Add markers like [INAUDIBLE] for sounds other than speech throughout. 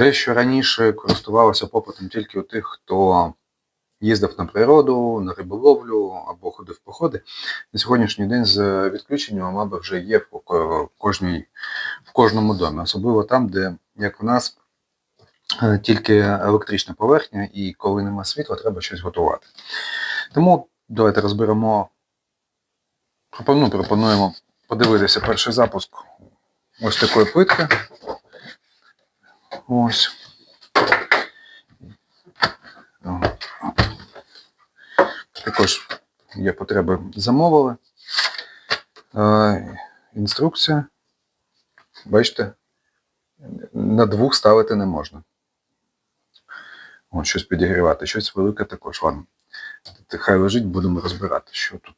Те, що раніше користувалося попитом тільки у тих, хто їздив на природу, на риболовлю або ходив походи, на сьогоднішній день з відключенням, мабуть, вже є в кожній, в кожному домі, особливо там, де, як у нас, е, тільки електрична поверхня, і коли нема світла, треба щось готувати. Тому давайте розберемо, пропоную, пропонуємо подивитися перший запуск ось такої плитки. Ось. Також є потреби замовили. Е, інструкція. Бачите, на двох ставити не можна. От, щось підігрівати, щось велике також. Ладно. Хай лежить, будемо розбирати, що тут.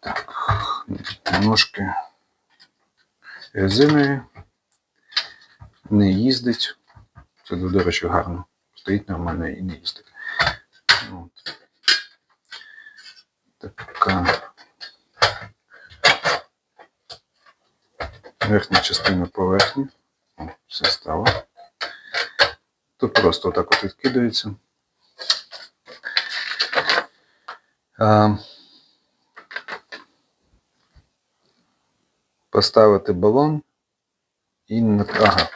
Так, ножки резинові. Не їздить. Це, до речі, гарно. Стоїть нормально і не їздить. От. Така верхня частина поверхні. О, все стало. Тут просто отак от відкидається. А, поставити балон і ага.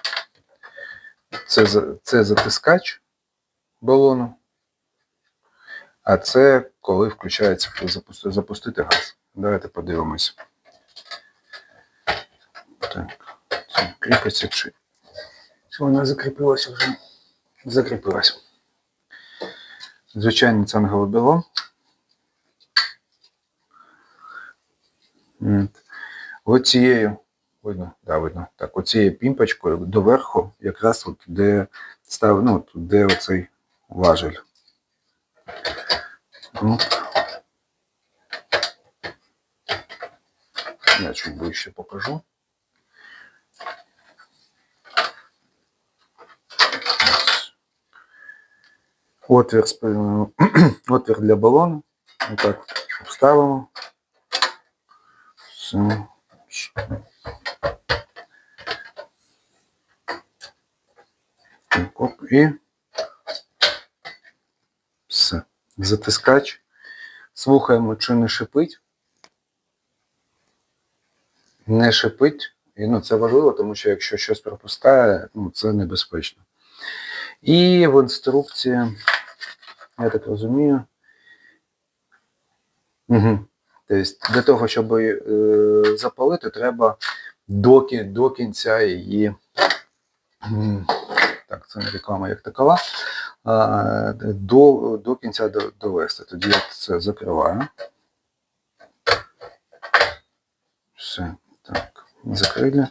Це, це затискач балону, а це коли включається запусти, запустити газ. Давайте подивимось. Так, це кріпиться. Чи вона закріпилася вже? Закріпилася. Звичайний цанговий балон. Оцією, видно, да, видно. Так, оцією пімпочкою доверху, якраз от де став, ну, де оцей важель. От. Я чуть ближче покажу. Отвір, [CLEARS THROAT] отвір для балону. Отак вставимо. Все. Так, Оп, і все. Затискач. Слухаємо, чи не шипить. Не шипить. І ну, це важливо, тому що якщо щось пропускає, ну, це небезпечно. І в інструкції, я так розумію. Угу. Тобто для того, щоб е, запалити, треба до, кі- до кінця її. Так, це не реклама як такова. До, до кінця довести. Тоді я це закриваю. Все. Так, закрили.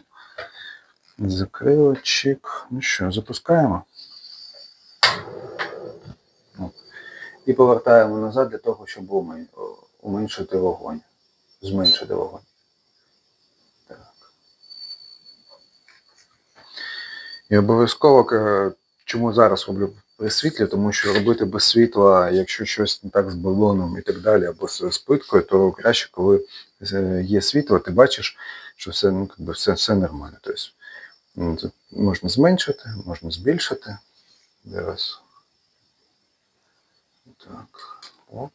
Закрили, чик. Ну що, запускаємо. І повертаємо назад для того, щоб уменшити вогонь. Зменшити вогонь. І обов'язково, чому зараз роблю при світлі, тому що робити без світла, якщо щось не так з балоном і так далі, або з, плиткою, то краще, коли е, є світло, ти бачиш, що все, ну, все, все нормально. Тобто, ну, можна зменшити, можна збільшити. Зараз. Так. Оп.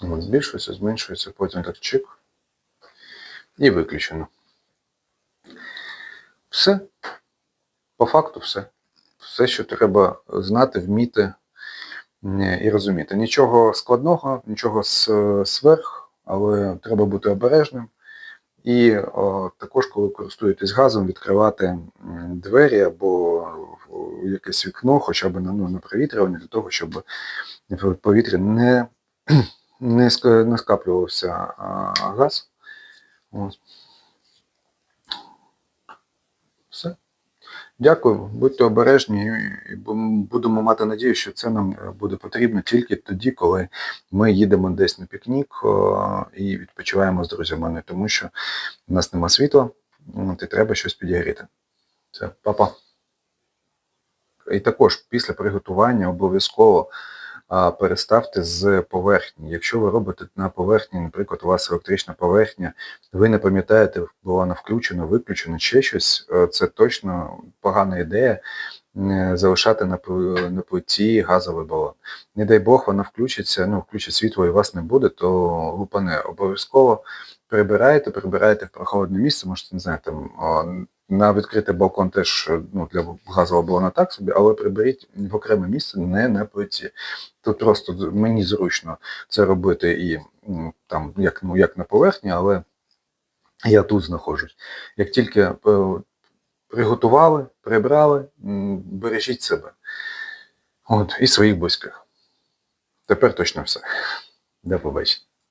От, збільшується, зменшується, потім так чик. І виключено. Все. По факту все. Все, що треба знати, вміти і розуміти. Нічого складного, нічого сверх, але треба бути обережним. І о, також, коли користуєтесь газом, відкривати двері або якесь вікно, хоча б на, ну, на провітрювання, для того, щоб в повітрі не, не, ска- не скаплювався газ. Ось. Все. Дякую, будьте обережні і будемо мати надію, що це нам е, буде потрібно тільки тоді, коли ми їдемо десь на пікнік і відпочиваємо з друзями, тому що в нас нема світла, і треба щось підігріти. Це папа. І також після приготування обов'язково переставте з поверхні. Якщо ви робите на поверхні, наприклад, у вас електрична поверхня, ви не пам'ятаєте, була вона включена, виключена, ще щось, е, це точно погана ідея е, залишати на, пл- на плиті газовий балон. Не дай Бог, вона включиться, ну, включить світло і вас не буде, то лупане. Обов'язково прибираєте, прибираєте в прохолодне місце, можете, не знаю, там на відкритий балкон теж е, ну, для газового балона так собі, але приберіть в окреме місце, не на плиті. Тут просто мені зручно це робити і там як, ну, як на поверхні, але я тут знаходжусь. Як тільки е, приготували, прибрали, бережіть себе. От, і своїх близьких. Тепер точно все. До побачення.